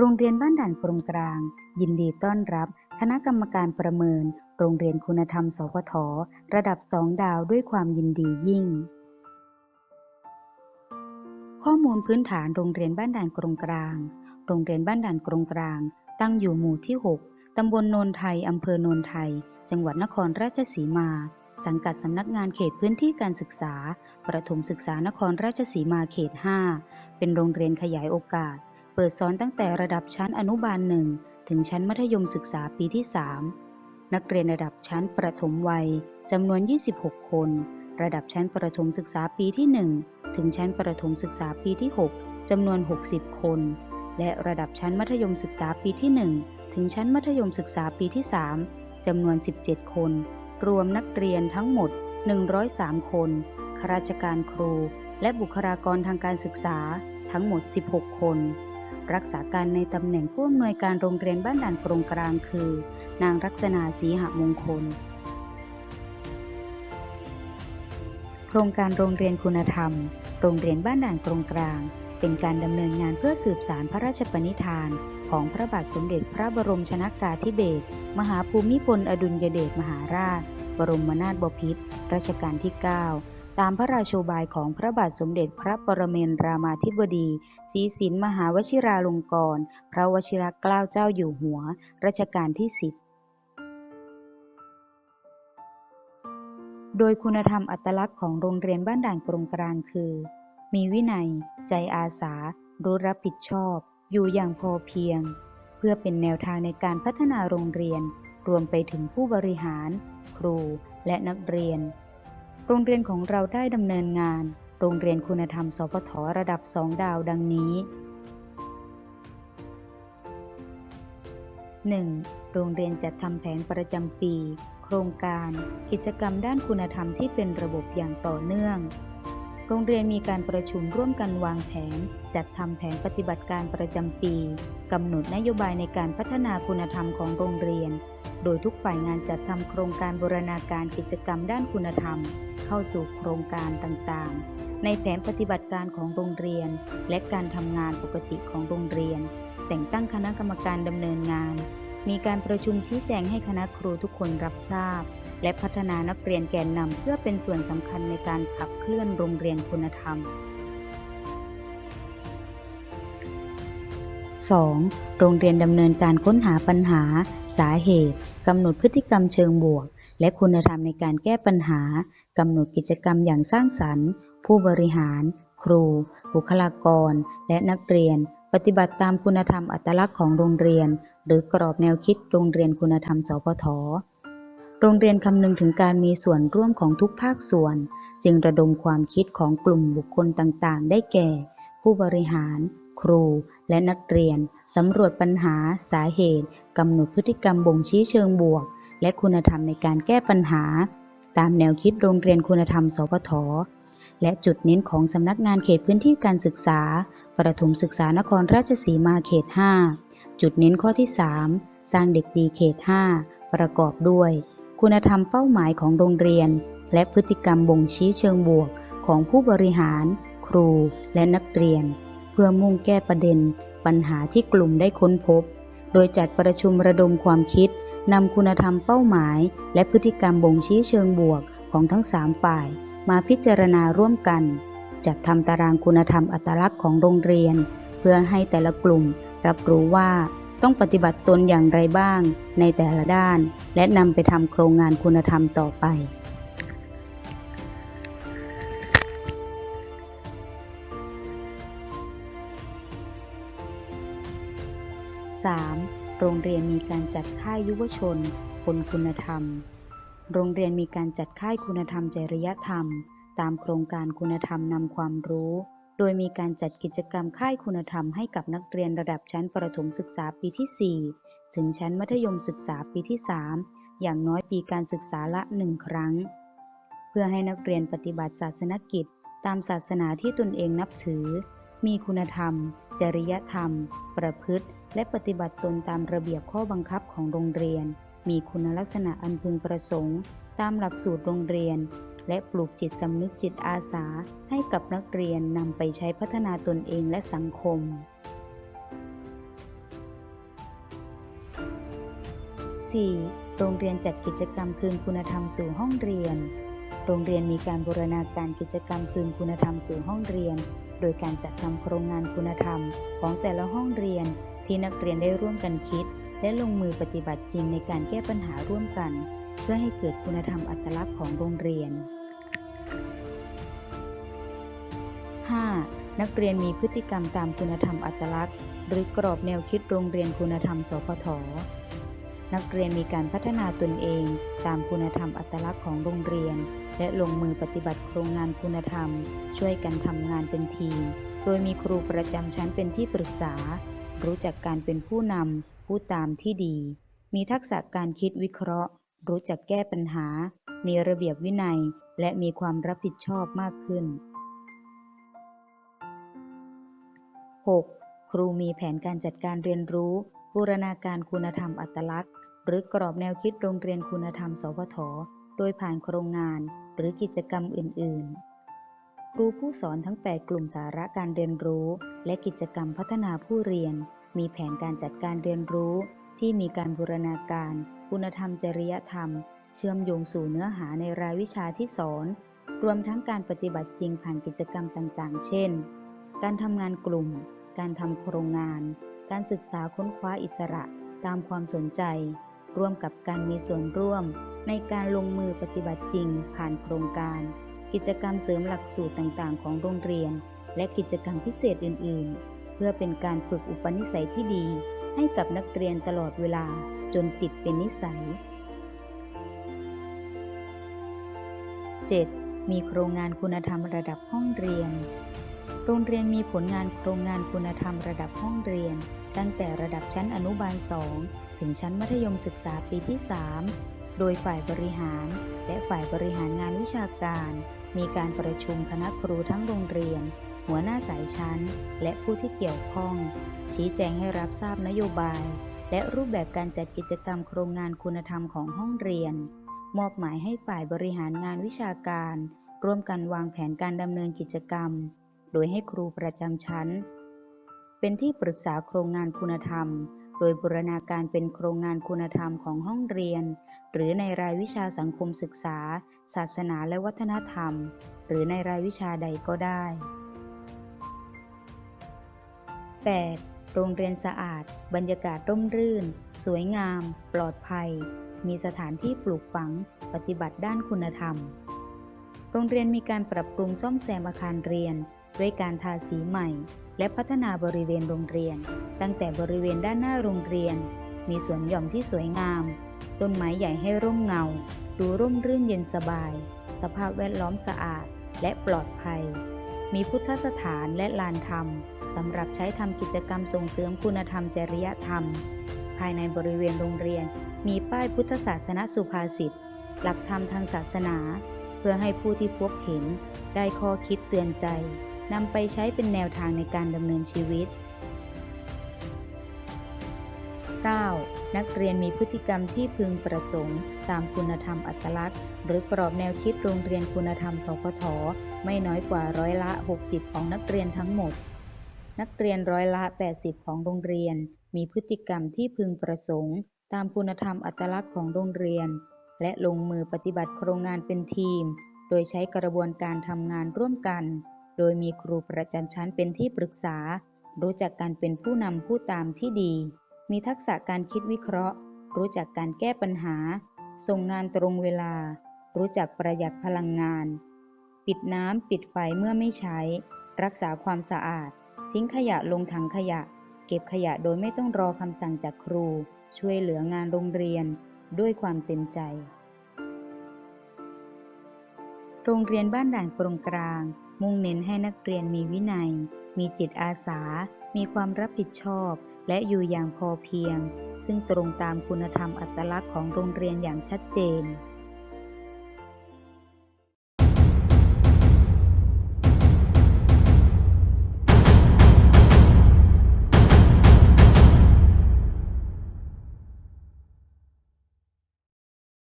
โรงเรียนบ้านด่านกรงกลาง ยินดีต้อนรับ คณะกรรมการประเมิน โรงเรียนคุณธรรม สพท ระดับสองดาวด้วยความยินดียิ่ง ข้อมูลพื้นฐานโรงเรียนบ้านด่านกรงกลาง โรงเรียนบ้านด่านกรงกลาง ตั้งอยู่หมู่ที่ 6 ตำบลโนนไทย อำเภอโนนไทย จังหวัดนครราชสีมา สังกัดสำนักงานเขตพื้นที่การศึกษา ประถมศึกษานครราชสีมาเขต 5 เป็นโรงเรียนขยายโอกาส เปิดสอนตั้งแต่ระดับชั้นอนุบาลหนึ่งถึงชั้นมัธยมศึกษาปีที่ 3 นักเรียนระดับชั้นประถมวัยจำนวน 26 คน ระดับชั้นประถมศึกษาปีที่ 1 ถึงชั้นประถมศึกษาปีที่ 6 จำนวน 60 คน และระดับชั้นมัธยมศึกษาปีที่ 1 ถึงชั้นมัธยมศึกษาปีที่ 3 จำนวน 17 คน รวมนักเรียนทั้งหมด 103 คนข้าราชการครู และบุคลากรทางการศึกษาทั้งหมด 16 คน รักษาการในตำแหน่งผู้อำนวยการโรงเรียนบ้านด่านกรงกลางคือ นางรักษณาศรีหมงคล โครงการโรงเรียนคุณธรรม โรงเรียนบ้านด่านกรงกลาง เป็นการดำเนินงานเพื่อสืบสารพระราชปณิธาน ของพระบาทสมเด็จพระบรมชนากาธิเบศรมหาภูมิพลอดุลยเดชมหาราช บรมนาถบพิตรรัชกาลที่ 9 ตามพระราโชบายของพระบาทสมเด็จพระปรเมนรามาธิบดีศรีสินมหาวชิราลงกรณ์พระวชิรเกล้าเจ้าอยู่หัว รัชกาลที่10โดยคุณธรรมอัตลักษณ์ของโรงเรียนบ้านด่านกรงกลางคือ มีวินัย ใจอาสา รู้รับผิดชอบ อยู่อย่างพอเพียง เพื่อเป็นแนวทางในการพัฒนาโรงเรียน รวมไปถึงผู้บริหาร ครู และนักเรียน โรงเรียนของเราได้ดำเนินงาน โรงเรียนคุณธรรม สพทระดับสองดาวดังนี้ 1. โรงเรียนจัดทำแผนประจำปี โครงการ กิจกรรมด้านคุณธรรมที่เป็นระบบอย่างต่อเนื่อง โรงเรียนมีการประชุมร่วมกันวางแผน จัดทำแผนปฏิบัติการประจำปีกำหนดนโยบายในการพัฒนาคุณธรรมของโรงเรียน โดยทุกฝ่ายงานจัดทำโครงการบูรณาการกิจกรรมด้านคุณธรรม เข้าสู่โครงการต่างๆ ในแผนปฏิบัติการของโรงเรียน และการทำงานปกติของโรงเรียน แต่งตั้งคณะกรรมการดำเนินงาน มีการประชุมชี้แจงให้คณะครูทุกคนรับทราบ และพัฒนานักเรียนแกนนำเพื่อเป็นส่วนสำคัญในการขับเคลื่อนโรงเรียนคุณธรรม 2. โรงเรียนดำเนินการค้นหาปัญหา สาเหตุกำหนดพฤติกรรมเชิงบวก และคุณธรรมในการแก้ปัญหากำหนดกิจกรรมอย่างสร้างสรรค์ ผู้บริหาร ครู บุคลากร และนักเรียน ปฏิบัติตามคุณธรรมอัตลักษณ์ของโรงเรียน หรือกรอบแนวคิดโรงเรียนคุณธรรมสพท โรงเรียนคำนึงถึงการมีส่วนร่วมของทุกภาคส่วน จึงระดมความคิดของกลุ่มบุคคลต่างๆ ได้แก่ ผู้บริหาร ครู และนักเรียนสำรวจปัญหา สาเหตุกำหนดพฤติกรรมบ่งชี้เชิงบวก และคุณธรรมในการแก้ปัญหา ตามแนวคิดโรงเรียนคุณธรรม สพทและจุดเน้นของสำนักงานเขตพื้นที่การศึกษา ประถมศึกษานครราชสีมาเขต 5 จุดเน้นข้อที่ 3 สร้างเด็กดีเขต 5 ประกอบด้วย คุณธรรมเป้าหมายของโรงเรียน และพฤติกรรมบ่งชี้เชิงบวกของผู้บริหาร ครูและนักเรียน เพื่อมุ่งแก้ประเด็น ปัญหาที่กลุ่มได้ค้นพบ โดยจัดประชุมระดมความคิดนำคุณธรรมเป้าหมาย และพฤติกรรมบ่งชี้เชิงบวกของทั้ง 3 ฝ่าย มาพิจารณาร่วมกัน จัดทำตารางคุณธรรมอัตลักษณ์ของโรงเรียน เพื่อให้แต่ละกลุ่มรับรู้ว่า ต้องปฏิบัติตนอย่างไรบ้างในแต่ละด้าน และนำไปทำโครงงานคุณธรรมต่อไป 3. โรงเรียนมีการจัดค่ายยุวชน คนคุณธรรม โรงเรียนมีการจัดค่ายคุณธรรมจริยธรรม ตามโครงการคุณธรรมนำความรู้ โดยมีการจัดกิจกรรมค่ายคุณธรรมให้กับนักเรียนระดับชั้นประถมศึกษาปีที่ 4 ถึงชั้นมัธยมศึกษาปีที่ 3 อย่างน้อยปีการศึกษาละหนึ่งครั้ง เพื่อให้นักเรียนปฏิบัติศาสนกิจ ตามศาสนาที่ตนเองนับถือ มีคุณธรรม จริยธรรม ประพฤติ และปฏิบัติตนตามระเบียบข้อบังคับของโรงเรียน มีคุณลักษณะอันพึงประสงค์ ตามหลักสูตรโรงเรียน และปลูกจิตสำนึกจิตอาสาให้กับนักเรียนนำไปใช้พัฒนาตนเองและสังคม 4. โรงเรียนจัดกิจกรรมคืนคุณธรรมสู่ห้องเรียน โรงเรียนมีการบูรณาการกิจกรรมคืนคุณธรรมสู่ห้องเรียน โดยการจัดทำโครงงานคุณธรรมของแต่ละห้องเรียนที่นักเรียนได้ร่วมกันคิด และลงมือปฏิบัติจริงในการแก้ปัญหาร่วมกัน เพื่อให้เกิดคุณธรรมอัตลักษณ์ของโรงเรียน 5. นักเรียนมีพฤติกรรมตามคุณธรรมอัตลักษณ์ หรือกรอบแนวคิดโรงเรียนคุณธรรม สพท นักเรียนมีการพัฒนาตนเอง ตามคุณธรรมอัตลักษณ์ของโรงเรียน และลงมือปฏิบัติโครงงานคุณธรรม ช่วยกันทำงานเป็นทีม โดยมีครูประจำชั้นเป็นที่ปรึกษา รู้จักการเป็นผู้นำผู้ตามที่ดี มีทักษะการคิดวิเคราะห์ รู้จักแก้ปัญหา มีระเบียบวินัย และมีความรับผิดชอบมากขึ้น 6. ครูมีแผนการจัดการเรียนรู้ บูรณาการคุณธรรมอัตลักษณ์ หรือกรอบแนวคิดโรงเรียนคุณธรรม สพท โดยผ่านโครงงานหรือกิจกรรมอื่น ๆ ครูผู้สอนทั้ง 8 กลุ่มสาระการเรียนรู้ และกิจกรรมพัฒนาผู้เรียน มีแผนการจัดการเรียนรู้ที่มีการบูรณาการ คุณธรรมจริยธรรม เชื่อมโยงสู่เนื้อหาในรายวิชาที่สอน รวมทั้งการปฏิบัติจริงผ่านกิจกรรมต่าง ๆ เช่น การทำงานกลุ่ม การทำโครงงาน การศึกษาค้นคว้าอิสระตามความสนใจ ร่วมกับการมีส่วนร่วม ในการลงมือปฏิบัติจริง ผ่านโครงการ กิจกรรมเสริมหลักสูตรต่าง ๆ ของโรงเรียน และกิจกรรมพิเศษอื่น ๆ เพื่อเป็นการฝึกอุปนิสัยที่ดี ให้กับนักเรียนตลอดเวลาจนติดเป็นนิสัย 7. มีโครงงานคุณธรรมระดับห้องเรียน โรงเรียนมีผลงานโครงงานคุณธรรมระดับห้องเรียน ตั้งแต่ระดับชั้นอนุบาล 2 ถึงชั้นมัธยมศึกษาปีที่ 3 โดยฝ่ายบริหาร และฝ่ายบริหารงานวิชาการ มีการประชุมคณะครูทั้งโรงเรียน หัวหน้าสายชั้น และผู้ที่เกี่ยวข้อง ชี้แจงให้รับทราบนโยบาย และรูปแบบการจัดกิจกรรมโครงงานคุณธรรมของห้องเรียน มอบหมายให้ฝ่ายบริหารงานวิชาการ ร่วมกันวางแผนการดำเนินกิจกรรม โดยให้ครูประจำชั้น เป็นที่ปรึกษาโครงงานคุณธรรม โดยบูรณาการเป็นโครงงานคุณธรรมของห้องเรียน หรือในรายวิชาสังคมศึกษา ศาสนาและวัฒนธรรม หรือในรายวิชาใดก็ได้ 8. โรงเรียนสะอาด บรรยากาศร่มรื่น สวยงาม ปลอดภัย มีสถานที่ปลูกฝัง ปฏิบัติด้านคุณธรรม โรงเรียนมีการปรับปรุงซ่อมแซมอาคารเรียน ด้วยการทาสีใหม่ และพัฒนาบริเวณโรงเรียน ตั้งแต่บริเวณด้านหน้าโรงเรียน มีสวนหย่อมที่สวยงาม ต้นไม้ใหญ่ให้ร่มเงา ดูร่มรื่นเย็นสบาย สภาพแวดล้อมสะอาด และปลอดภัย มีพุทธสถานและลานธรรมสำหรับใช้ทำกิจกรรมส่งเสริมคุณธรรมจริยธรรม ภายในบริเวณโรงเรียน มีป้ายพุทธศาสนสุภาษิต หลักธรรมทางศาสนา เพื่อให้ผู้ที่พบเห็น ได้ข้อคิดเตือนใจนำไปใช้เป็นแนวทางในการดำเนินชีวิต 9. นักเรียนมีพฤติกรรมที่พึงประสงค์ ตามคุณธรรมอัตลักษณ์ หรือกรอบแนวคิดโรงเรียนคุณธรรมสพทไม่น้อยกว่าร้อยละ 60 ของนักเรียนทั้งหมด นักเรียนร้อยละ 80 ของโรงเรียน มีพฤติกรรมที่พึงประสงค์ ตามคุณธรรมอัตลักษณ์ของโรงเรียน และลงมือปฏิบัติโครงงานเป็นทีม โดยใช้กระบวนการทำงานร่วมกัน โดยมีครูประจำชั้นเป็นที่ปรึกษา รู้จักการเป็นผู้นำผู้ตามที่ดี มีทักษะการคิดวิเคราะห์รู้จักการแก้ปัญหา ส่งงานตรงเวลา รู้จักประหยัดพลังงาน ปิดน้ำปิดไฟเมื่อไม่ใช้ รักษาความสะอาด ทิ้งขยะลงถังขยะ เก็บขยะโดยไม่ต้องรอคำสั่งจากครู ช่วยเหลืองานโรงเรียน ด้วยความเต็มใจ โรงเรียนบ้านด่านกรงกลาง มุ่งเน้นให้นักเรียนมีวินัย มีจิตอาสา มีความรับผิดชอบ และอยู่อย่างพอเพียง ซึ่งตรงตามคุณธรรมอัตลักษณ์ของโรงเรียนอย่างชัดเจน